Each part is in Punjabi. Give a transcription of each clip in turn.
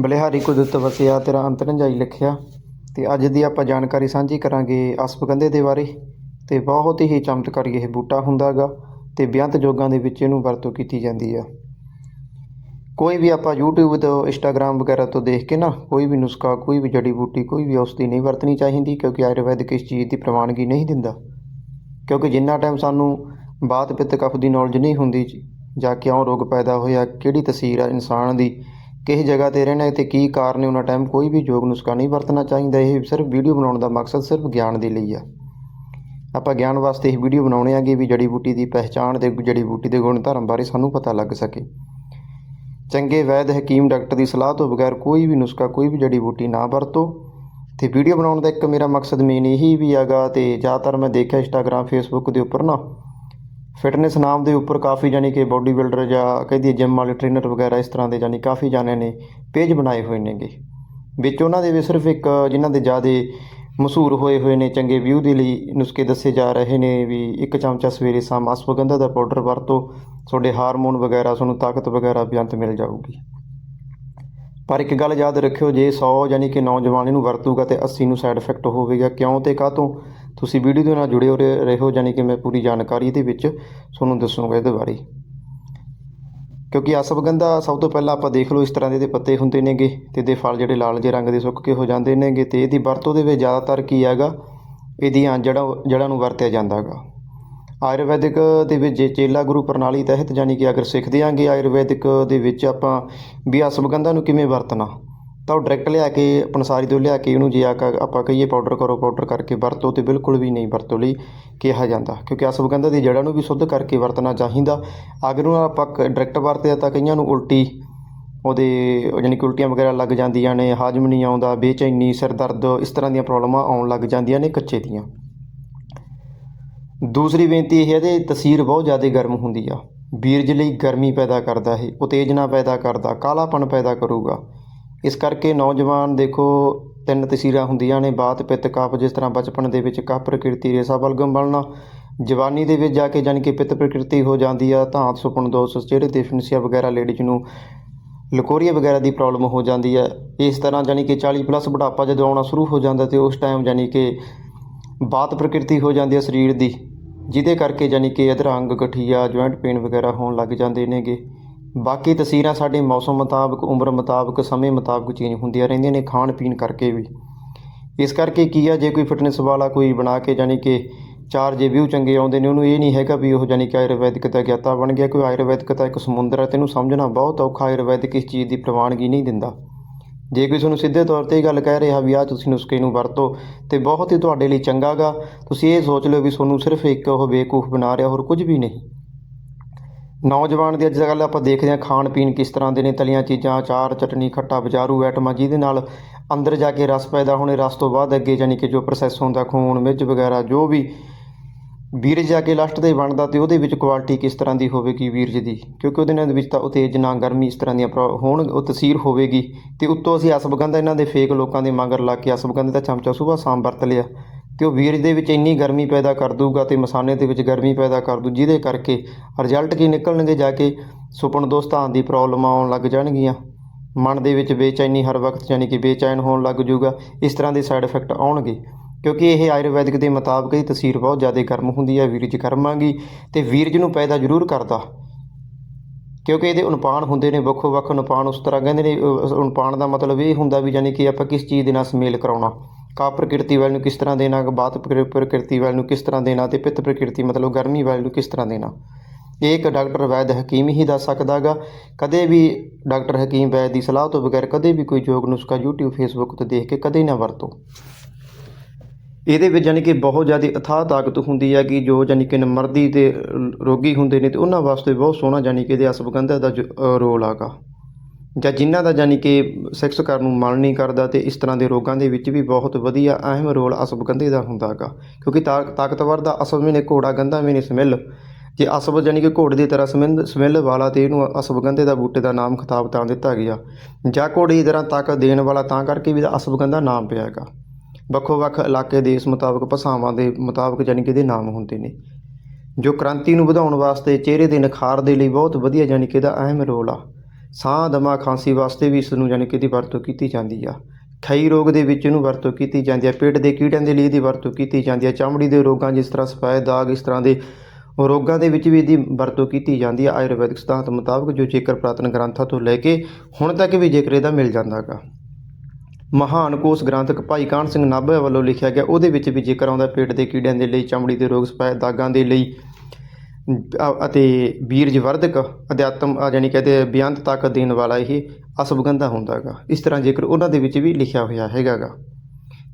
ਬਲਿਹਾਰੀ ਕੁਦਰਤ ਵਸਿਆ ਤੇਰਾ ਅੰਤਰੰਜਾਈ ਲਿਖਿਆ। ਤੇ ਅੱਜ ਦੀ ਆਪਾਂ ਜਾਣਕਾਰੀ ਸਾਂਝੀ ਕਰਾਂਗੇ ਅਸਫਗੰਧੇ ਦੇ ਬਾਰੇ। ਤੇ ਬਹੁਤ ਹੀ ਚਮਤਕਾਰੀ ਇਹ ਬੂਟਾ ਹੁੰਦਾ ਗਾ ਤੇ ਬੇਅੰਤ ਜੋਗਾਂ ਦੇ ਵਿੱਚ ਇਹਨੂੰ ਵਰਤੋਂ ਕੀਤੀ ਜਾਂਦੀ ਆ। ਕੋਈ ਵੀ ਆਪਾਂ YouTube ਤੋਂ, Instagram ਵਗੈਰਾ ਤੋਂ ਦੇਖ ਕੇ ਨਾ, ਕੋਈ ਵੀ ਨੁਸਖਾ, ਕੋਈ ਵੀ ਜੜੀ ਬੂਟੀ, ਕੋਈ ਵੀ ਔਸ਼ਧੀ ਨਹੀਂ ਵਰਤਣੀ ਚਾਹੀਦੀ ਕਿਉਂਕਿ ਆਯੁਰਵੈਦਿਕ ਇਸ ਚੀਜ਼ ਦੀ ਪ੍ਰਵਾਨਗੀ ਨਹੀਂ ਦਿੰਦਾ। ਕਿਉਂਕਿ ਜਿੰਨਾ ਟਾਈਮ ਸਾਨੂੰ ਬਾਤ ਪਿੱਤ ਕਫ ਦੀ ਨੌਲੇਜ ਨਹੀਂ ਹੁੰਦੀ, ਜਾਂ ਕਿਉਂ ਰੋਗ ਪੈਦਾ ਹੋਇਆ, ਕਿਹੜੀ ਤਸੀਰ ਆ ਇਨਸਾਨ ਦੀ ਕਿਸ ਜਗ੍ਹਾ ਤੇ ਰਹਿਣਾ ਤੇ ਕੀ ਕਾਰਨ ਹੈ, ਉਹਨਾਂ ਟਾਈਮ ਕੋਈ ਵੀ ਯੋਗ ਨੁਸਖਾ ਨਹੀਂ ਵਰਤਣਾ ਚਾਹੀਦਾ। ਇਹ ਸਿਰਫ ਵੀਡੀਓ ਬਣਾਉਣ ਦਾ ਮਕਸਦ ਸਿਰਫ ਗਿਆਨ ਦੇ ਲਈ ਆ। ਆਪਾਂ ਗਿਆਨ ਵਾਸਤੇ ਇਹ ਵੀਡੀਓ ਬਣਾਉਣੇ ਆਗੇ ਵੀ ਜੜੀ ਬੂਟੀ ਦੀ ਪਹਿਚਾਣ ਤੇ ਜੜੀ ਬੂਟੀ ਦੇ ਗੁਣ ਧਰਮ ਬਾਰੇ ਸਾਨੂੰ ਪਤਾ ਲੱਗ ਸਕੇ। ਚੰਗੇ ਵੈਦ, ਹਕੀਮ, ਡਾਕਟਰ ਦੀ ਸਲਾਹ ਤੋਂ ਬਗੈਰ ਕੋਈ ਵੀ ਨੁਸਖਾ, ਕੋਈ ਵੀ ਜੜੀ ਬੂਟੀ ਨਾ ਵਰਤੋ। ਤੇ ਵੀਡੀਓ ਬਣਾਉਣ ਦਾ ਇੱਕ ਮੇਰਾ ਮਕਸਦ ਮੇਨ ਇਹੀ ਵੀ ਹੈਗਾ ਤੇ ਜ਼ਿਆਦਾਤਰ ਮੈਂ ਦੇਖਿਆ ਇੰਸਟਾਗ੍ਰam ਫੇਸਬੁੱਕ ਦੇ ਉੱਪਰ ਨਾ। ਫਿਟਨੈਸ ਨਾਮ ਦੇ ਉੱਪਰ ਕਾਫੀ ਜਾਨੀ ਕਿ ਬੋਡੀ ਬਿਲਡਰ ਜਾਂ ਕਹਿੰਦੀ ਜਿਮ ਵਾਲੇ ਟ੍ਰੇਨਰ ਵਗੈਰਾ ਇਸ ਤਰ੍ਹਾਂ ਦੇ ਜਾਨੀ ਕਾਫੀ ਜਾਣਿਆਂ ਨੇ ਪੇਜ ਬਣਾਏ ਹੋਏ ਨੇਗੇ। ਵਿੱਚ ਉਹਨਾਂ ਦੇ ਵੀ ਸਿਰਫ ਇੱਕ ਜਿਨ੍ਹਾਂ ਦੇ ਜ਼ਿਆਦਾ ਮਸ਼ਹੂਰ ਹੋਏ ਹੋਏ ਨੇ ਚੰਗੇ ਵਿਊ ਦੇ ਲਈ ਨੁਸਖੇ ਦੱਸੇ ਜਾ ਰਹੇ ਨੇ ਵੀ ਇੱਕ ਚਮਚਾ ਸਵੇਰੇ ਸ਼ਾਮ ਅਸ਼ਵਗੰਧਾ ਦਾ ਪਾਊਡਰ ਵਰਤੋ, ਤੁਹਾਡੇ ਹਾਰਮੋਨ ਵਗੈਰਾ, ਤੁਹਾਨੂੰ ਤਾਕਤ ਵਗੈਰਾ ਬੇਅੰਤ ਮਿਲ ਜਾਊਗੀ। ਪਰ ਇੱਕ ਗੱਲ ਯਾਦ ਰੱਖਿਓ, ਜੇ 100 ਯਾਨੀ ਕਿ ਨੌਜਵਾਨ ਇਹਨੂੰ ਵਰਤੂਗਾ ਤੇ 80 ਨੂੰ ਸਾਈਡ ਇਫੈਕਟ ਹੋਵੇਗਾ, ਕਿਉਂ ਤੇ ਕਾਹਤੋਂ? ਤੁਸੀਂ ਵੀਡੀਓ ਦੇ ਨਾਲ ਜੁੜੇ ਹੋ ਰਹੇ- ਰਹੋ ਯਾਨੀ ਕਿ ਮੈਂ ਪੂਰੀ ਜਾਣਕਾਰੀ ਇਹਦੇ ਵਿੱਚ ਤੁਹਾਨੂੰ ਦੱਸੂਗਾ ਇਹਦੇ ਬਾਰੇ। ਕਿਉਂਕਿ ਅਸਵਗੰਧਾ ਸਭ ਤੋਂ ਪਹਿਲਾਂ ਆਪਾਂ ਦੇਖ ਲਓ ਇਸ ਤਰ੍ਹਾਂ ਦੇ ਇਹਦੇ ਪੱਤੇ ਹੁੰਦੇ ਨੇਗੇ ਤੇ ਇਹਦੇ ਫਲ ਜਿਹੜੇ ਲਾਲ ਜਿਹੇ ਰੰਗ ਦੇ ਸੁੱਕ ਕੇ ਹੋ ਜਾਂਦੇ ਨੇਗੇ ਤੇ ਇਹਦੀ ਵਰਤੋਂ ਦੇ ਵਿੱਚ ਜ਼ਿਆਦਾਤਰ ਕੀ ਹੈਗਾ ਇਹਦੀਆਂ ਜੜ੍ਹਾਂ ਜੜ੍ਹਾਂ ਨੂੰ ਵਰਤਿਆ ਜਾਂਦਾ ਹੈਗਾ। ਆਯੁਰਵੈਦਿਕ ਦੇ ਵਿੱਚ ਜੇ ਚੇਲਾ ਗੁਰੂ ਪ੍ਰਣਾਲੀ ਤਹਿਤ ਜਾਨੀ ਕਿ ਅਗਰ ਸਿੱਖਦੇ ਆਂਗੇ ਆਯੁਰਵੈਦਿਕ ਦੇ ਵਿੱਚ ਆਪਾਂ ਵੀ ਅਸਵਗੰਧਾ ਨੂੰ ਕਿਵੇਂ ਵਰਤਣਾ? ਤਾਂ ਉਹ ਡਾਇਰੈਕਟ ਲਿਆ ਕੇ ਪੰਸਾਰੀ ਤੋਂ ਲਿਆ ਕੇ ਉਹਨੂੰ ਜੇ ਆ ਆਪਾਂ ਕਹੀਏ ਪਾਊਡਰ ਕਰੋ ਪਾਊਡਰ ਕਰਕੇ ਵਰਤੋ ਤੇ ਬਿਲਕੁਲ ਵੀ ਨਹੀਂ ਵਰਤੋ ਲਈ ਕਿਹਾ ਜਾਂਦਾ। ਕਿਉਂਕਿ ਅਸਵਗੰਧਾ ਦੀ ਜੜ੍ਹਾਂ ਨੂੰ ਵੀ ਸ਼ੁੱਧ ਕਰਕੇ ਵਰਤਣਾ ਚਾਹੀਦਾ। ਅਗਰ ਉਹ ਆਪਾਂ ਡਾਇਰੈਕਟ ਵਰਤਿਆ ਤਾਂ ਕਈਆਂ ਨੂੰ ਉਲਟੀ ਉਹਦੇ, ਯਾਨੀ ਕਿ ਉਲਟੀਆਂ ਵਗੈਰਾ ਲੱਗ ਜਾਂਦੀਆਂ ਨੇ, ਹਾਜ਼ਮ ਨਹੀਂ ਆਉਂਦਾ, ਬੇਚੈਨੀ, ਸਿਰ ਦਰਦ, ਇਸ ਤਰ੍ਹਾਂ ਦੀਆਂ ਪ੍ਰੋਬਲਮਾਂ ਆਉਣ ਲੱਗ ਜਾਂਦੀਆਂ ਨੇ ਕੱਚੇ ਦੀਆਂ। ਦੂਸਰੀ ਬੇਨਤੀ ਇਹ ਹੈ ਤੇ ਤਸੀਰ ਬਹੁਤ ਜ਼ਿਆਦਾ ਗਰਮ ਹੁੰਦੀ ਆ। ਬੀਰਜ ਲਈ ਗਰਮੀ ਪੈਦਾ ਕਰਦਾ ਇਹ, ਉਤੇਜਨਾ ਪੈਦਾ ਕਰਦਾ, ਕਾਲਾਪਨ ਪੈਦਾ ਕਰੂਗਾ। ਇਸ ਕਰਕੇ ਨੌਜਵਾਨ ਦੇਖੋ, ਤਿੰਨ ਤਸੀਰਾਂ ਹੁੰਦੀਆਂ ਨੇ, ਬਾਤ, ਪਿੱਤ ਕਫ ਜਿਸ ਤਰ੍ਹਾਂ ਬਚਪਨ ਦੇ ਵਿੱਚ ਕਫ ਪ੍ਰਕਿਰਤੀ, ਰੇਸਾ, ਬਲਗਮ ਬਣਨਾ, ਜਵਾਨੀ ਦੇ ਵਿੱਚ ਜਾ ਕੇ ਜਾਣੀ ਕਿ ਪਿੱਤ ਪ੍ਰਕਿਰਤੀ ਹੋ ਜਾਂਦੀ ਆ ਧਾਤ ਸੁਪਨ ਦੋਸ਼ ਜਿਹੜੇ ਡੈਫੀਨਸੀਆ ਵਗੈਰਾ ਲੇਡੀਜ਼ ਨੂੰ ਲਕੋਰੀਆ ਵਗੈਰਾ ਦੀ ਪ੍ਰੋਬਲਮ ਹੋ ਜਾਂਦੀ ਹੈ ਇਸ ਤਰ੍ਹਾਂ ਜਾਣੀ ਕਿ 40 ਪਲੱਸ ਬੁਢਾਪਾ ਜਦੋਂ ਆਉਣਾ ਸ਼ੁਰੂ ਹੋ ਜਾਂਦਾ ਤੇ ਉਸ ਟਾਈਮ ਜਾਣੀ ਕਿ ਬਾਤ ਪ੍ਰਕਿਰਤੀ ਹੋ ਜਾਂਦੀ ਹੈ ਸਰੀਰ ਦੀ, ਜਿਹਦੇ ਕਰਕੇ ਜਾਣੀ ਕਿ ਅਧਰੰਗ ਗਠੀਆ ਜੁਆਇੰਟ ਪੇਨ ਵਗੈਰਾ ਹੋਣ ਲੱਗ ਜਾਂਦੇ ਨੇਗੇ। ਬਾਕੀ ਤਸਵੀਰਾਂ ਸਾਡੇ ਮੌਸਮ ਮੁਤਾਬਕ, ਉਮਰ ਮੁਤਾਬਕ, ਸਮੇਂ ਮੁਤਾਬਕ ਚੇਂਜ ਹੁੰਦੀਆਂ ਰਹਿੰਦੀਆਂ ਨੇ ਖਾਣ ਪੀਣ ਕਰਕੇ ਵੀ। ਇਸ ਕਰਕੇ ਕੀ ਆ, ਜੇ ਕੋਈ ਫਿਟਨੈਸ ਵਾਲਾ ਕੋਈ ਬਣਾ ਕੇ ਜਾਣੀ ਕਿ ਚਾਰ ਜੇ ਵਿਊ ਚੰਗੇ ਆਉਂਦੇ ਨੇ, ਉਹਨੂੰ ਇਹ ਨਹੀਂ ਹੈਗਾ ਵੀ ਉਹ ਜਾਣੀ ਕਿ ਆਯੁਰਵੈਦਿਕ ਦਾ ਗਿਆਤਾ ਬਣ ਗਿਆ, ਕੋਈ ਆਯੁਰਵੈਦਿਕ ਤਾਂ ਇੱਕ ਸਮੁੰਦਰ ਹੈ ਤੈਨੂੰ ਸਮਝਣਾ ਬਹੁਤ ਔਖਾ, ਆਯੁਰਵੈਦਿਕ ਇਸ ਚੀਜ਼ ਦੀ ਪ੍ਰਵਾਨਗੀ ਨਹੀਂ ਦਿੰਦਾ। ਜੇ ਕੋਈ ਤੁਹਾਨੂੰ ਸਿੱਧੇ ਤੌਰ ਤੇ ਇਹ ਗੱਲ ਕਹਿ ਰਿਹਾ ਵੀ ਆ ਤੁਸੀਂ ਨੁਸਖੇ ਨੂੰ ਵਰਤੋ, ਤੇ ਬਹੁਤ ਹੀ ਤੁਹਾਡੇ ਲਈ ਚੰਗਾ ਗਾ। ਤੁਸੀਂ ਇਹ ਸੋਚ ਲਓ ਵੀ ਤੁਹਾਨੂੰ ਸਿਰਫ ਇੱਕ ਉਹ ਬੇਕੂਫ ਬਣਾ ਰਿਹਾ, ਹੋਰ ਕੁਝ ਵੀ ਨਹੀਂ। ਨੌਜਵਾਨ ਦੀ ਅੱਜ ਕੱਲ੍ਹ ਆਪਾਂ ਦੇਖਦੇ ਹਾਂ ਖਾਣ ਪੀਣ ਕਿਸ ਤਰ੍ਹਾਂ ਦੇ ਨੇ, ਤਲੀਆਂ ਚੀਜ਼ਾਂ, ਅਚਾਰ, ਚਟਨੀ, ਖੱਟਾ, ਬਜ਼ਾਰੂ ਆਈਟਮਾਂ, ਜਿਹਦੇ ਨਾਲ ਅੰਦਰ ਜਾ ਕੇ ਰਸ ਪੈਦਾ ਹੋਣੇ, ਰਸ ਤੋਂ ਬਾਅਦ ਅੱਗੇ ਜਾਨੀ ਕਿ ਜੋ ਪ੍ਰੋਸੈਸ ਹੁੰਦਾ, ਖੂਨ ਮਿੱਝ ਵਗੈਰਾ, ਜੋ ਵੀ ਵੀਰਜ ਜਾ ਕੇ ਲਾਸਟ ਤੇ ਬਣਦਾ ਤੇ ਉਹਦੇ ਵਿੱਚ ਕੁਆਲਿਟੀ ਕਿਸ ਤਰ੍ਹਾਂ ਦੀ ਹੋਵੇਗੀ ਵੀਰਜ ਦੀ? ਕਿਉਂਕਿ ਉਹਦੇ ਨਾਲ ਵਿੱਚ ਤਾਂ ਉਤੇਜਨਾ ਗਰਮੀ ਇਸ ਤਰ੍ਹਾਂ ਦੀਆਂ ਪ੍ਰੋ- ਹੋਣ, ਉਹ ਤਸੀਰ ਹੋਵੇਗੀ। ਤੇ ਉੱਤੋਂ ਅਸੀਂ ਅਸਵਗੰਧਾ ਇਹਨਾਂ ਦੇ, ਫੇਕ ਲੋਕਾਂ ਦੇ ਮਗਰ ਲਾ ਕੇ ਅਸਵਗੰਧ ਦਾ ਚਮਚਾ ਸੁਬਾਹ ਸ਼ਾਮ ਵਰਤ ਲਿਆ। ਤੇ ਉਹ ਵੀਰਜ ਦੇ ਵਿੱਚ ਇੰਨੀ ਗਰਮੀ ਪੈਦਾ ਕਰ ਦੂਗਾ ਅਤੇ ਮਸਾਨੇ ਦੇ ਵਿੱਚ ਗਰਮੀ ਪੈਦਾ ਕਰ ਦੂ ਜਿਹਦੇ ਕਰਕੇ ਰਿਜ਼ਲਟ ਕੀ ਨਿਕਲਣਗੇ ਜਾ ਕੇ? ਸੁਪਨ ਦੋਸਤਾਂ ਦੀ ਪ੍ਰੋਬਲਮ ਆਉਣ ਲੱਗ ਜਾਣਗੀਆਂ। ਮਨ ਦੇ ਵਿੱਚ ਬੇਚੈਨੀ ਹਰ ਵਕਤ ਯਾਨੀ ਕਿ ਬੇਚੈਨ ਹੋਣ ਲੱਗ ਜੂਗਾ ਇਸ ਤਰ੍ਹਾਂ ਦੇ ਸਾਈਡ ਇਫੈਕਟ ਆਉਣਗੇ। ਕਿਉਂਕਿ ਇਹ ਆਯੁਰਵੈਦਿਕ ਦੇ ਮੁਤਾਬਕ ਹੀ ਤਸੀਰ ਬਹੁਤ ਜ਼ਿਆਦਾ ਗਰਮ ਹੁੰਦੀ ਹੈ ਵੀਰਜ ਗਰਮਾਂਗੀ ਤੇ ਵੀਰਜ ਨੂੰ ਪੈਦਾ ਜ਼ਰੂਰ ਕਰਦਾ। ਕਿਉਂਕਿ ਇਹਦੇ ਅਨੁਪਾਨ ਹੁੰਦੇ ਨੇ ਵੱਖੋ ਵੱਖ ਅਨੁਪਾਨ ਉਸ ਤਰ੍ਹਾਂ ਕਹਿੰਦੇ ਨੇ ਅਹ, ਅਨੁਪਾਨ ਦਾ ਮਤਲਬ ਇਹ ਹੁੰਦਾ ਵੀ ਯਾਨੀ ਕਿ ਆਪਾਂ ਕਿਸ ਚੀਜ਼ ਦੇ ਨਾਲ ਸਮੇਲ ਕਰਾਉਣਾ। ਕਾ ਪ੍ਰਕਿਰਤੀ ਵੱਲ ਨੂੰ ਕਿਸ ਤਰ੍ਹਾਂ ਦੇਣਾ ਬਾਤ ਪ੍ਰਕਿ- ਪ੍ਰਕਿਰਤੀ ਵੱਲ ਨੂੰ ਕਿਸ ਤਰ੍ਹਾਂ ਦੇਣਾ ਤੇ ਪਿੱਤ ਪ੍ਰਕਿਰਤੀ ਮਤਲਬ ਗਰਮੀ ਵੱਲ ਨੂੰ ਕਿਸ ਤਰ੍ਹਾਂ ਦੇਣਾ। ਇਹ ਇੱਕ ਡਾਕਟਰ ਵੈਦ ਹਕੀਮ ਹੀ ਦੱਸ ਸਕਦਾਗਾ ਕਦੇ ਵੀ ਡਾਕਟਰ ਹਕੀਮ ਵੈਦ ਦੀ ਸਲਾਹ ਤੋਂ ਬਗੈਰ ਕਦੇ ਵੀ ਕੋਈ ਯੋਗ ਨੁਸਖਾ YouTube Facebook ਤੇ ਦੇਖ ਕੇ ਕਦੇ ਨਾ ਵਰਤੋ। ਇਹਦੇ ਵਿੱਚ ਯਾਨੀ ਕਿ ਬਹੁਤ ਜ਼ਿਆਦਾ ਅਥਾਹ ਤਾਕਤ ਹੁੰਦੀ ਹੈ ਕਿ ਜੋ ਯਾਨੀ ਕਿ ਨਮਰਦੀ ਤੇ ਰੋਗੀ ਹੁੰਦੇ ਨੇ ਤੇ ਉਹਨਾਂ ਵਾਸਤੇ ਬਹੁਤ ਸੋਹਣਾ ਯਾਨੀ ਕਿ ਇਹਦੇ ਅਸਵਗੰਧਾ ਦਾ ਜੋ, ਅ, ਰੋਲ ਆਗਾ ਜਾਂ ਜਿਨ੍ਹਾਂ ਦਾ ਯਾਨੀ ਕਿ ਸੈਕਸ ਕਰਨ ਨੂੰ ਮਨ ਨਹੀਂ ਕਰਦਾ ਤੇ ਇਸ ਤਰ੍ਹਾਂ ਦੇ ਰੋਗਾਂ ਦੇ ਵਿੱਚ ਵੀ ਬਹੁਤ ਵਧੀਆ ਅਹਿਮ ਰੋਲ ਅਸਬਗੰਧੇ ਦਾ ਹੁੰਦਾ ਹੈਗਾ ਕਿਉਂਕਿ ਤਾਕ- ਤਾਕਤਵਰ ਦਾ ਅਸਲ ਵਿੱਚ ਨੇ, ਘੋੜਾ ਗੰਧਾ ਵੀ ਨੇ ਸਮੈਲ। ਜੇ ਅਸਵ ਯਾਨੀ ਕਿ ਘੋੜੇ ਦੀ ਤਰ੍ਹਾਂ ਸਮੈਲ ਸਮੈਲ ਵਾਲਾ ਤੇ ਇਹਨੂੰ ਅਸਵਗੰਧੇ ਦਾ ਬੂਟੇ ਦਾ ਨਾਮ ਖਿਤਾਬ ਤਾਂ ਦਿੱਤਾ ਗਿਆ। ਜਾਂ ਘੋੜੇ ਦੀ ਤਰ੍ਹਾਂ ਤਾਕਤ ਦੇਣ ਵਾਲਾ ਤਾਂ ਕਰਕੇ ਵੀ ਇਹਦਾ ਅਸਵਗੰਧਾ ਨਾਮ ਪਿਆ ਹੈਗਾ ਵੱਖੋ ਵੱਖ ਇਲਾਕੇ ਦੇ ਇਸ ਮੁਤਾਬਕ ਭਾਸ਼ਾਵਾਂ ਦੇ ਮੁਤਾਬਕ ਯਾਨੀ ਕਿ ਇਹਦੇ ਨਾਮ ਹੁੰਦੇ ਨੇ। ਜੋ ਕ੍ਰਾਂਤੀ ਨੂੰ ਵਧਾਉਣ ਵਾਸਤੇ ਚਿਹਰੇ ਦੇ ਨਿਖਾਰ ਦੇ ਲਈ ਬਹੁਤ ਵਧੀਆ ਯਾਨੀ ਕਿ ਇਹਦਾ ਅਹਿਮ ਰੋਲ ਆ। ਸਾਹ ਦਮਾ ਖਾਂਸੀ ਵਾਸਤੇ ਵੀ ਇਸ ਨੂੰ ਯਾਨੀ ਕਿ ਇਹਦੀ ਵਰਤੋਂ ਕੀਤੀ ਜਾਂਦੀ ਆ। ਖਈ ਰੋਗ ਦੇ ਵਿੱਚ ਇਹਨੂੰ ਵਰਤੋਂ ਕੀਤੀ ਜਾਂਦੀ ਹੈ ਪੇਟ ਦੇ ਕੀੜਿਆਂ ਦੇ ਲਈ ਇਹਦੀ ਵਰਤੋਂ ਕੀਤੀ ਜਾਂਦੀ ਹੈ ਚਮੜੀ ਦੇ ਰੋਗਾਂ ਜਿਸ ਤਰ੍ਹਾਂ ਸਫੈਦ ਦਾਗ, ਇਸ ਤਰ੍ਹਾਂ ਦੇ ਰੋਗਾਂ ਦੇ ਵਿੱਚ ਵੀ ਇਹਦੀ ਵਰਤੋਂ ਕੀਤੀ ਜਾਂਦੀ ਹੈ ਆਯੁਰਵੈਦਿਕ ਸਿਧਾਂਤ ਮੁਤਾਬਕ ਜੋ ਜੇਕਰ ਪ੍ਰਾਤਨ ਗ੍ਰੰਥਾਂ ਤੋਂ ਲੈ ਕੇ ਹੁਣ ਤੱਕ ਵੀ ਜੇਕਰ ਇਹਦਾ ਮਿਲ ਜਾਂਦਾ ਗਾ ਮਹਾਨ ਕੋਸ਼ ਗ੍ਰੰਥਕ ਭਾਈ ਕਾਹਨ ਸਿੰਘ ਨਾਭਾ ਵੱਲੋਂ ਲਿਖਿਆ ਗਿਆ, ਉਹਦੇ ਵਿੱਚ ਵੀ ਜ਼ਿਕਰ ਆਉਂਦਾ ਪੇਟ ਦੇ ਕੀੜਿਆਂ ਦੇ ਲਈ, ਚਮੜੀ ਦੇ ਰੋਗ, ਸਫੈਦ ਦਾਗਾਂ ਦੇ ਲਈ ਅਤੇ ਬੀਰਜ ਵਰਧਕ ਅਧਿਆਤਮ ਅ, ਯਾਨੀ ਕਹਿੰਦੇ ਬੇਅੰਤ ਤਾਕਤ ਦੇਣ ਵਾਲਾ ਇਹ ਅਸਵਗੰਧਾ ਹੁੰਦਾ ਗਾ। ਇਸ ਤਰ੍ਹਾਂ ਜੇਕਰ ਉਹਨਾਂ ਦੇ ਵਿੱਚ ਵੀ ਲਿਖਿਆ ਹੋਇਆ ਹੈਗਾ ਗਾ।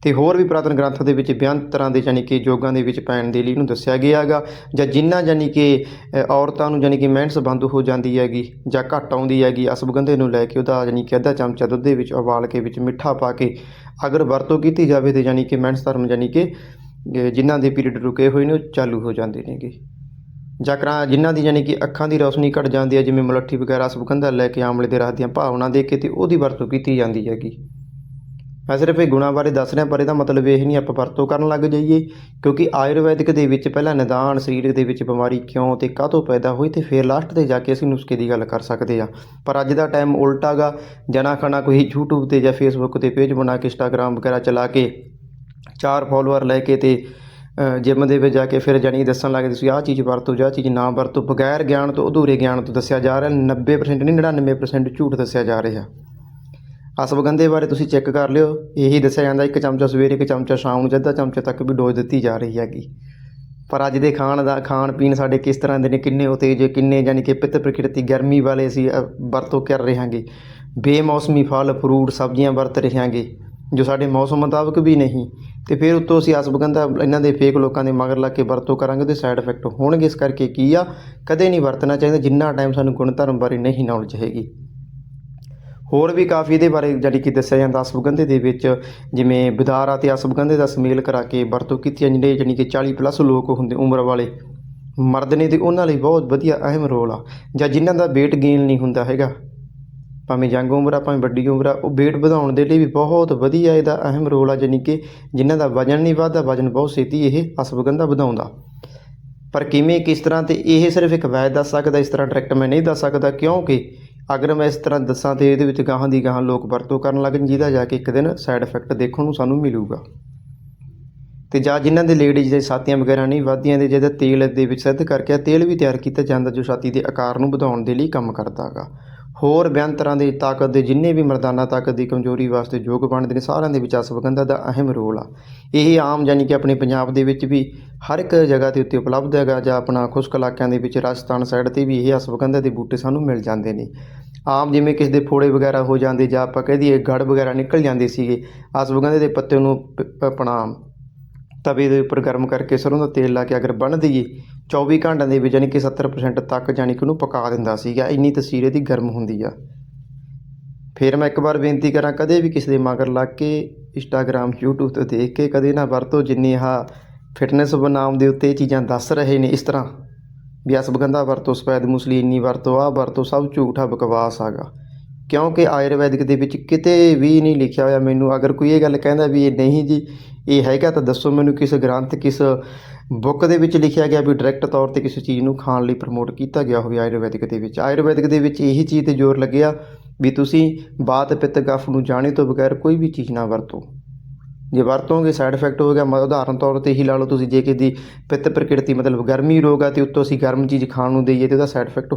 ਤੇ ਹੋਰ ਵੀ ਪੁਰਾਤਨ ਗ੍ਰੰਥਾਂ ਦੇ ਵਿੱਚ ਬੇਅੰਤ ਤਰ੍ਹਾਂ ਦੇ ਯਾਨੀ ਕਿ ਯੋਗਾਂ ਦੇ ਵਿੱਚ ਪੈਣ ਦੇ ਲਈ ਇਹਨੂੰ ਦੱਸਿਆ ਗਿਆ ਹੈਗਾ ਜਾਂ ਜਿਨ੍ਹਾਂ ਯਾਨੀ ਕਿ ਔਰਤਾਂ ਨੂੰ ਯਾਨੀ ਕਿ ਮਿਹਨਤ ਬੰਦ ਹੋ ਜਾਂਦੀ ਹੈਗੀ ਜਾਂ ਘੱਟ ਆਉਂਦੀ ਹੈਗੀ ਅਸਵਗੰਧੇ ਨੂੰ ਲੈ ਕੇ ਉਹਦਾ ਯਾਨੀ ਕਿ ਅੱਧਾ ਚਮਚਾ ਦੁੱਧ ਦੇ ਵਿੱਚ ਉਬਾਲ ਕੇ ਵਿੱਚ ਮਿੱਠਾ ਪਾ ਕੇ ਅਗਰ ਵਰਤੋਂ ਕੀਤੀ ਜਾਵੇ ਤੇ ਯਾਨੀ ਕਿ ਮਿਹਨਤ ਧਰਮ ਯਾਨੀ ਕਿ ਜਿਨ੍ਹਾਂ ਦੇ ਪੀਰੀਅਡ ਰੁਕੇ ਹੋਏ ਨੇ ਉਹ ਚਾਲੂ ਹੋ ਜਾਂਦੇ ਨੇਗੇ। ਜਾਂ ਕਰਾਂ, ਜਿਨ੍ਹਾਂ ਦੀ ਯਾਨੀ ਕਿ ਅੱਖਾਂ ਦੀ ਰੌਸ਼ਨੀ ਘਟ ਜਾਂਦੀ ਹੈ, ਜਿਵੇਂ ਮਲੱਠੀ ਵਗੈਰਾ ਸੁਗੰਧਾ ਲੈ ਕੇ ਆਮਲੇ ਦੇ ਰਸ ਦੀਆਂ ਭਾਵਨਾ ਦੇ ਕੇ ਤੇ ਉਹਦੀ ਵਰਤੋਂ ਕੀਤੀ ਜਾਂਦੀ ਹੈਗੀ। ਮੈਂ ਸਿਰਫ ਇਹ ਗੁਣਾਂ ਬਾਰੇ ਦੱਸ ਰਿਹਾ, ਪਰ ਇਹਦਾ ਮਤਲਬ ਇਹ ਨਹੀਂ ਆਪਾਂ ਵਰਤੋਂ ਕਰਨ ਲੱਗ ਜਾਈਏ, ਕਿਉਂਕਿ ਆਯੁਰਵੈਦਿਕ ਦੇ ਵਿੱਚ ਪਹਿਲਾਂ ਨਿਦਾਨ ਸਰੀਰ ਦੇ ਵਿੱਚ ਬਿਮਾਰੀ ਕਿਉਂ ਤੇ ਕਾਹਤੋਂ ਪੈਦਾ ਹੋਈ ਤੇ ਫਿਰ ਲਾਸਟ ਤੇ ਜਾ ਕੇ ਅਸੀਂ ਨੁਸਖੇ ਦੀ ਗੱਲ ਕਰ ਸਕਦੇ ਹਾਂ। ਪਰ ਅੱਜ ਦਾ ਟਾਈਮ ਉਲਟਾ ਗਾ, ਜਨਾ ਖਣਾ ਕੋਈ YouTube ਤੇ ਜਾਂ Facebook ਤੇ ਪੇਜ ਬਣਾ ਕੇ Instagram ਵਗੈਰਾ ਚਲਾ ਕੇ, ਚਾਰ ਫੋਲੋਅਰ ਲੈ ਕੇ ਤੇ ਜਿਮ ਦੇ ਵਿੱਚ ਜਾ ਕੇ ਫਿਰ ਜਾਣੀ ਦੱਸਣ ਲੱਗੇ ਤੁਸੀਂ ਆਹ ਚੀਜ਼ ਵਰਤੋ, ਜਾਂ ਚੀਜ਼ ਨਾ ਵਰਤੋ। ਬਗੈਰ ਗਿਆਨ ਤੋਂ ਅਧੂਰੇ ਗਿਆਨ ਤੋਂ ਦੱਸਿਆ ਜਾ ਰਿਹਾ 90% ਨਹੀਂ 99% ਝੂਠ ਦੱਸਿਆ ਜਾ ਰਿਹਾ। ਅਸਵਗੰਧੇ ਬਾਰੇ ਤੁਸੀਂ ਚੈੱਕ ਕਰ ਲਿਓ। ਇਹੀ ਦੱਸਿਆ ਜਾਂਦਾ, ਇੱਕ ਚਮਚਾ ਸਵੇਰੇ, ਇੱਕ ਚਮਚਾ ਸ਼ਾਮ ਨੂੰ, ਅੱਧਾ ਚਮਚੇ ਤੱਕ ਵੀ ਡੋਜ਼ ਦਿੱਤੀ ਜਾ ਰਹੀ ਹੈਗੀ। ਪਰ ਅੱਜ ਦੇ ਖਾਣ ਦਾ, ਖਾਣ ਪੀਣ ਸਾਡੇ ਕਿਸ ਤਰ੍ਹਾਂ ਦੇ ਨੇ, ਕਿੰਨੇ ਉਤੇਜ, ਕਿੰਨੇ ਯਾਨੀ ਕਿ ਪਿੱਤ ਪ੍ਰਕਿਰਤੀ ਗਰਮੀ ਵਾਲੇ ਅਸੀਂ ਵਰਤੋਂ ਕਰ ਰਹੇ ਹਾਂਗੇ। ਬੇਮੌਸਮੀ ਫਲ, ਫਰੂਟ, ਸਬਜ਼ੀਆਂ ਵਰਤ ਰਹੇ ਹਾਂਗੇ। ਜੋ ਸਾਡੇ ਮੌਸਮ ਮੁਤਾਬਕ ਵੀ ਨਹੀਂ, ਤੇ ਫਿਰ ਉੱਤੋਂ ਅਸੀਂ ਅਸਵਗੰਧਾ ਇਹਨਾਂ ਦੇ ਫੇਕ ਲੋਕਾਂ ਦੇ ਮਗਰ ਲੱਗ ਕੇ ਵਰਤੋਂ ਕਰਾਂਗੇ ਉਹਦੇ ਸਾਈਡ ਇਫੈਕਟ ਹੋਣਗੇ। ਇਸ ਕਰਕੇ ਕੀ ਆ, ਕਦੇ ਨਹੀਂ ਵਰਤਣਾ ਚਾਹੀਦਾ, ਜਿੰਨਾ ਟਾਈਮ ਸਾਨੂੰ ਗੁਣ ਧਰਮ ਬਾਰੇ ਨਹੀਂ ਨੌਲੇਜ ਹੈਗੀ। ਹੋਰ ਵੀ ਕਾਫੀ ਇਹਦੇ ਬਾਰੇ ਜਿਹੜੀ ਕਿ ਦੱਸਿਆ ਜਾਂਦਾ ਅਸਵਗੰਧੇ ਦੇ ਵਿੱਚ ਜਿਵੇਂ ਬਿਦਾਰਾ ਤੇ ਅਸਵਗੰਧੇ ਦਾ ਸਮੇਲ ਕਰਾ ਕੇ ਵਰਤੋਂ ਕੀਤੀ ਜਿਹੜੇ ਜਿਹੜੀ ਕਿ 40 ਪਲੱਸ ਲੋਕ ਹੁੰਦੇ ਉਮਰ ਵਾਲੇ। ਮਰਦ ਨੇ ਤੇ ਉਹਨਾਂ ਲਈ ਬਹੁਤ ਵਧੀਆ ਅਹਿਮ ਰੋਲ ਆ, ਜਾਂ ਜਿਨ੍ਹਾਂ ਦਾ weight gain ਨਹੀਂ ਹੁੰਦਾ ਹੈਗਾ। ਭਾਵੇਂ ਯੰਗ ਉਮਰ ਆ, ਭਾਵੇਂ ਵੱਡੀ ਉਮਰ ਆ, ਉਹ weight ਵਧਾਉਣ ਦੇ ਲਈ ਵੀ ਬਹੁਤ ਵਧੀਆ ਇਹਦਾ ਅਹਿਮ ਰੋਲ ਆ, ਜਾਣੀ ਕਿ ਜਿਨ੍ਹਾਂ ਦਾ ਵਜਨ ਨਹੀਂ ਵੱਧਦਾ, ਵਜਨ ਬਹੁਤ ਛੇਤੀ ਇਹ ਅਸਵਗੰਧਾ ਵਧਾਉਂਦਾ। ਪਰ ਕਿਵੇਂ, ਕਿਸ ਤਰ੍ਹਾਂ ਤੇ ਇਹ ਸਿਰਫ ਇੱਕ ਵੈਦ ਦੱਸ ਸਕਦਾ, ਇਸ ਤਰ੍ਹਾਂ ਡਾਇਰੈਕਟ ਮੈਂ ਨਹੀਂ ਦੱਸ ਸਕਦਾ, ਕਿਉਂਕਿ ਅਗਰ ਮੈਂ ਇਸ ਤਰ੍ਹਾਂ ਦੱਸਾਂ ਤੇ ਇਹਦੇ ਵਿੱਚ ਗਾਹਾਂ ਦੀ ਗਾਹਾਂ ਲੋਕ ਵਰਤੋਂ ਕਰਨ ਲੱਗ ਜਿਹਦਾ ਜਾ ਕੇ ਇੱਕ ਦਿਨ ਸਾਈਡ ਇਫੈਕਟ ਦੇਖਣ ਨੂੰ ਸਾਨੂੰ ਮਿਲੂਗਾ। ਤੇ ਜਾਂ ਜਿਨ੍ਹਾਂ ਦੇ ਲੇਡੀਜ਼ ਦੇ ਛਾਤੀਆਂ ਵਗੈਰਾ ਨਹੀਂ ਵੱਧਦੀਆਂ ਦੇ ਜਿਹਦਾ ਤੇਲ ਦੇ ਵਿੱਚ ਸਿੱਧ ਕਰਕੇ ਤੇਲ ਵੀ ਤਿਆਰ ਕੀਤਾ ਜਾਂਦਾ, ਜੋ ਛਾਤੀ ਦੇ ਆਕਾਰ ਨੂੰ ਵਧਾਉਣ ਦੇ ਲਈ ਕੰਮ ਕਰਦਾ ਹੈਗਾ। ਹੋਰ ਬਿਆਨ ਤਰ੍ਹਾਂ ਦੇ ਤਾਕਤ ਦੇ ਜਿੰਨੇ ਵੀ ਮਰਦਾਨਾ ਤਾਕਤ ਦੀ ਕਮਜ਼ੋਰੀ ਵਾਸਤੇ ਯੋਗ ਬਣਦੇ ਨੇ, ਸਾਰਿਆਂ ਦੇ ਵਿੱਚ ਅਸਵਗੰਧਾ ਦਾ ਅਹਿਮ ਰੋਲ ਆ। ਇਹ ਆਮ ਯਾਨੀ ਕਿ ਆਪਣੇ ਪੰਜਾਬ ਦੇ ਵਿੱਚ ਵੀ ਹਰ ਇੱਕ ਜਗ੍ਹਾ ਦੇ ਉੱਤੇ ਉਪਲਬਧ ਹੈਗਾ ਜਾਂ ਆਪਣਾ ਖੁਸ਼ਕ ਇਲਾਕਿਆਂ ਦੇ ਵਿੱਚ ਰਾਜਸਥਾਨ ਸਾਈਡ ਤੇ ਵੀ ਇਹ ਅਸਵਗੰਧਾ ਦੇ ਬੂਟੇ ਸਾਨੂੰ ਮਿਲ ਜਾਂਦੇ ਨੇ। ਆਮ ਜਿਵੇਂ ਕਿਸੇ ਦੇ ਫੋੜੇ ਵਗੈਰਾ ਹੋ ਜਾਂਦੇ ਜਾਂ ਆਪਾਂ ਕਹਿ ਦਈਏ ਗੜ ਵਗੈਰਾ ਨਿਕਲ ਜਾਂਦੇ ਸੀਗੇ ਅਸਵਗੰਧੇ ਦੇ ਪੱਤੇ ਨੂੰ ਪ- ਆਪਣਾ ਤਵੇ ਦੇ ਉੱਪਰ ਗਰਮ ਕਰਕੇ ਸਰੋਂ ਦਾ ਤੇਲ ਲਾ ਕੇ ਅਗਰ ਬੰਨ੍ਹ ਦਈਏ 24 ਘੰਟਿਆਂ ਦੇ ਵਿੱਚ ਯਾਨੀ ਕਿ 70% ਤੱਕ ਯਾਨੀ ਕਿ ਉਹਨੂੰ ਪਕਾ ਦਿੰਦਾ ਸੀਗਾ, ਇੰਨੀ ਤਸੀਰ ਇਹਦੀ ਗਰਮ ਹੁੰਦੀ ਆ। ਫਿਰ ਮੈਂ ਇੱਕ ਵਾਰ ਬੇਨਤੀ ਕਰਾਂ ਕਦੇ ਵੀ ਕਿਸੇ ਦੇ ਮਗਰ ਲੱਗ ਕੇ ਇੰਸਟਾਗ੍ਰਾਮ YouTube ਤੇ ਦੇਖ ਕੇ ਕਦੇ ਨਾ ਵਰਤੋ ਜਿੰਨੇ ਆਹ ਫਿਟਨੈਸ ਬਨਾਮ ਦੇ ਉੱਤੇ ਇਹ ਚੀਜ਼ਾਂ ਦੱਸ ਰਹੇ ਨੇ ਇਸ ਤਰ੍ਹਾਂ। ਵੀ ਅਸਵਗੰਧਾ ਵਰਤੋ, ਸਫੈਦ ਮੁਸਲੀ ਇੰਨੀ ਵਰਤੋ ਆ ਵਰਤੋ ਸਭ ਝੂਠਾ ਬਕਵਾਸ ਆਗਾ। ਕਿਉਂਕਿ ਆਯੁਰਵੈਦਿਕ ਦੇ ਵਿੱਚ ਕਿਤੇ ਵੀ ਨਹੀਂ ਲਿਖਿਆ ਹੋਇਆ ਮੈਨੂੰ, ਅਗਰ ਕੋਈ ਇਹ ਗੱਲ ਕਹਿੰਦਾ ਵੀ ਇਹ ਨਹੀਂ ਜੀ, ਇਹ ਹੈਗਾ ਤਾਂ ਦੱਸੋ ਮੈਨੂੰ ਕਿਸ ਗ੍ਰੰਥ, ਕਿਸ ਬੁੱਕ ਦੇ ਵਿੱਚ ਲਿਖਿਆ ਗਿਆ ਵੀ ਡਾਇਰੈਕਟ ਤੌਰ ਤੇ ਕਿਸੇ ਚੀਜ਼ ਨੂੰ ਖਾਣ ਲਈ ਪ੍ਰਮੋਟ ਕੀਤਾ ਗਿਆ ਹੋਵੇ ਆਯੁਰਵੈਦਿਕ ਦੇ ਵਿੱਚ। ਆਯੁਰਵੈਦਿਕ ਦੇ ਵਿੱਚ ਇਹੀ ਚੀਜ਼ ਤੇ ਜ਼ੋਰ ਲੱਗਿਆ ਵੀ ਤੁਸੀਂ ਬਾਤ, ਪਿੱਤ ਕਫ ਨੂੰ ਜਾਣੇ ਤੋਂ ਬਗੈਰ ਕੋਈ ਵੀ ਚੀਜ਼ ਨਾ ਵਰਤੋ। ਜੇ ਵਰਤੋਂਗੇ ਸਾਈਡ ਇਫੈਕਟ ਹੋਵੇਗਾ, ਮ ਉਦਾਹਰਨ ਤੌਰ ਤੇ ਹੀ ਲਾ ਲਓ ਤੁਸੀਂ ਜੇ ਕਿਸੇ ਦੀ ਪਿੱਤ ਪ੍ਰਕਿਰਤੀ ਮਤਲਬ ਗਰਮੀ ਰੋਗ ਆ ਤੇ ਉੱਤੋਂ ਅਸੀਂ ਗਰਮ ਚੀਜ਼ ਖਾਣ ਨੂੰ ਦਈਏ ਤੇ ਉਹਦਾ ਸਾਈਡ ਇਫੈਕਟ